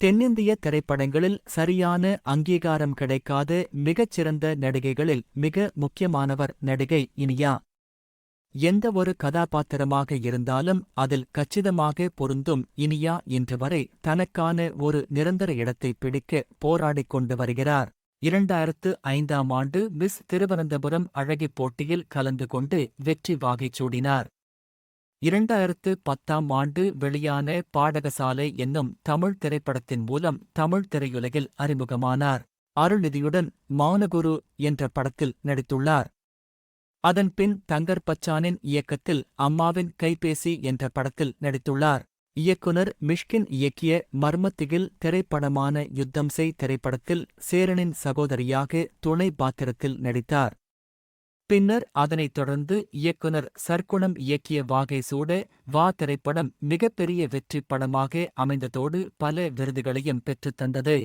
தென்னிந்திய திரைப்படங்களில் சரியான அங்கீகாரம் கிடைக்காத மிகச்சிறந்த நடிகைகளில் மிக முக்கியமானவர் நடிகை இனியா. எந்த ஒரு கதாபாத்திரமாக இருந்தாலும் அதில் கச்சிதமாக பொருந்தும் இனியா இன்று வரை தனக்கான ஒரு நிரந்தர இடத்தை பிடிக்க போராடிக் கொண்டு வருகிறார். இரண்டாயிரத்து ஐந்தாம் ஆண்டு மிஸ் திருவனந்தபுரம் அழகிப் போட்டியில் கலந்து கொண்டு வெற்றி வாகை சூடினார். இரண்டாயிரத்து பத்தாம் ஆண்டு வெளியான பாடகசாலை என்னும் தமிழ் திரைப்படத்தின் மூலம் தமிழ் திரையுலகில் அறிமுகமானார். அருள்நிதியுடன் மௌனகுரு என்ற படத்தில் நடித்துள்ளார். அதன் பின் தங்கர் பச்சானின் இயக்கத்தில் அம்மாவின் கைபேசி என்ற படத்தில் நடித்துள்ளார். இயக்குனர் மிஷ்கின் இயக்கிய மர்மத்திகில் திரைப்படமான யுத்தம் செய் திரைப்படத்தில் சேரனின் சகோதரியாக துணை பாத்திரத்தில் நடித்தார். பின்னர் அதனைத் தொடர்ந்து இயக்குனர் சர்க்குணம் இயக்கிய வாகை சூட வா திரைப்படம் மிகப்பெரிய வெற்றிப் படமாக அமைந்ததோடு பல விருதுகளையும் பெற்றுத் தந்தது.